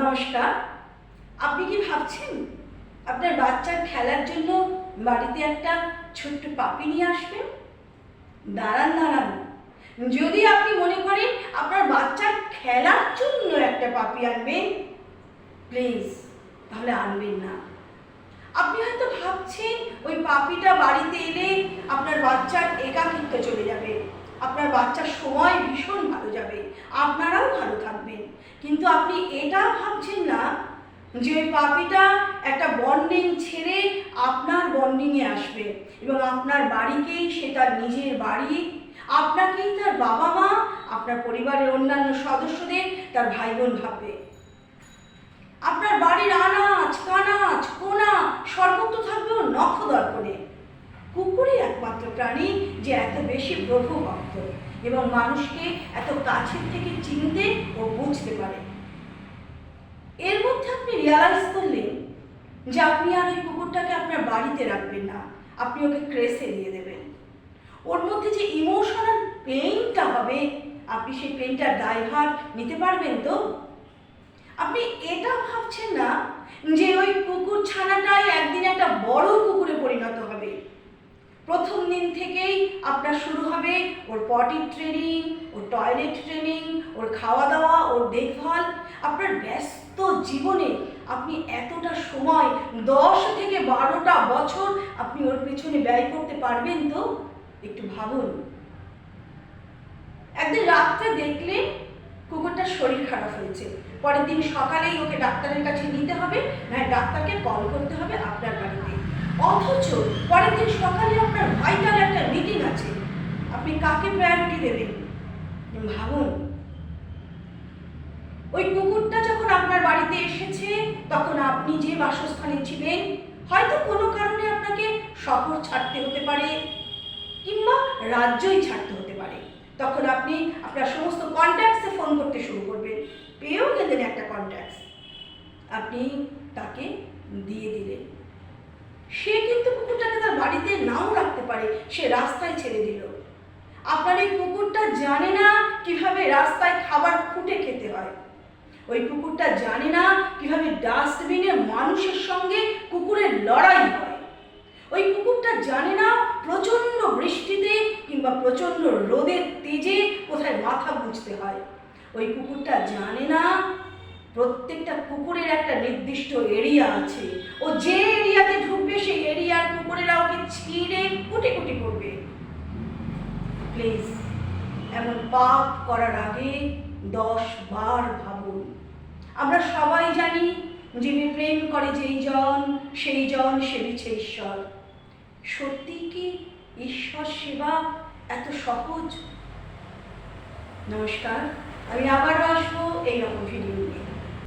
নমস্কার। আপনি কি ভাবছেন? আপনার বাচ্চার খেলার জন্য বাড়িতে একটা ছোট্ট পাপি নিয়ে আসবেন? দাঁড়ান দাঁড়ান। যদি আপনি মনে করেন আপনার বাচ্চার খেলার জন্য একটা পাপি আনবেন প্লিজ তাহলে আনবেন না। আপনি হয়তো ভাবছেন ওই পাপিটা বাড়িতে এলে আপনার বাচ্চার একাকিত্ব চলে যাবে। আপনার বাচ্চার সময় ভীষণ ভালো যাবে। আপনারাও ভালো থাকবেন। কিন্তু আপনি এটা ভাবছেন না যে ওই পাপিটা একটা বন্ডিং ছেড়ে আপনার বন্ডিংয়ে আসবে এবং আপনার বাড়িকেই সে তার নিজের বাড়ি, আপনাকেই তার বাবা মা আপনার পরিবারের অন্যান্য সদস্যদের তার ভাই বোন ভাববে। আপনার বাড়ির আনাজ, কানাজ, কোনা সর্বত্র থাকবে ওর নখ দর্পণে কুকুরই একমাত্র প্রাণী যে এত বেশি প্রভু ভক্ত এবং মানুষকে এত কাছের থেকে চিনতে ও বুঝতে পারে। এর মধ্যে আপনি রিয়ালাইজ করলেন যে আপনি আর ওই কুকুরটাকে আপনার বাড়িতে রাখবেন না, আপনি ওকে ক্রেসে দিয়ে দেবেন। ওর মধ্যে যে ইমোশনাল পেইনটা হবে, আপনি সেই পেইনটার দায়ভার নিতে পারবেন তো? আপনি এটা ভাবছেন না যে ওই কুকুর ছানাটাই একদিন একটা বড় কুকুরে পরিণত হবে প্রথম দিন থেকেই আপনার শুরু হবে ওর পটি ট্রেনিং ওর টয়লেট ট্রেনিং ওর খাওয়া দাওয়া ওর দেখভাল। আপনার ব্যস্ত জীবনে আপনি এতটা সময়, দশ থেকে বারোটা বছর আপনি ওর পেছনে ব্যয় করতে পারবেন তো? একটু ভাবুন। একদিন রাত্রে দেখলেন কুকুরটার শরীর খারাপ হয়েছে। পরের দিন সকালেই ওকে ডাক্তারের কাছে নিতে হবে না ডাক্তারকে কল করতে হবে আপনার বাড়িতে। অথচ পরের দিন সকালে আপনার ভাইটাল একটা মিটিং আছে। আপনি কাকে প্রায়োরিটি দেবেন? ভাবুন। ওই কুকুরটা যখন আপনার বাড়িতে এসেছে, তখন আপনি যে বাসস্থানে ছিলেন, হয়তো কোনো কারণে আপনাকে শহর ছাড়তে হতে পারে, কিংবা রাজ্যই ছাড়তে হতে পারে। তখন আপনি আপনার সমস্ত কন্ট্যাক্টসে ফোন করতে শুরু করবেন। পেয়েও গেলেন একটা কন্ট্যাক্টস আপনি তাকে দিয়ে দিলেন। সে কিন্তু কুকুরটাকে তার বাড়িতে নাও রাখতে পারে, সে রাস্তায় ছেড়ে দিল। আপনার এই কুকুরটা জানে না কীভাবে রাস্তায় খাবার খুঁটে খেতে হয়। ওই কুকুরটা জানে না কীভাবে ডাস্টবিনে মানুষের সঙ্গে কুকুরের লড়াই হয়। ওই কুকুরটা জানে না প্রচণ্ড বৃষ্টিতে কিংবা প্রচণ্ড রোদের তেজে কোথায় মাথা বুঝতে হয়। ওই কুকুরটা জানে না প্রত্যেকটা কুকুরের একটা নির্দিষ্ট এরিয়া আছে। ও যে এরিয়াতে ঢুকবে, সেই এরিয়ার কুকুরেরা ওকে ছিঁড়ে কুটি কুটি করবে? প্লিজ এমন পাপ করার আগে দশ বার ভাবুন। আমরা সবাই জানি, যিনি প্রেম করে যেই জন, সেই জন সেবিছে ঈশ্বর। সত্যি কি ঈশ্বর সেবা এত সহজ? নমস্কার, আমি আবারও আসব এইরকম ভিডিও নিয়ে।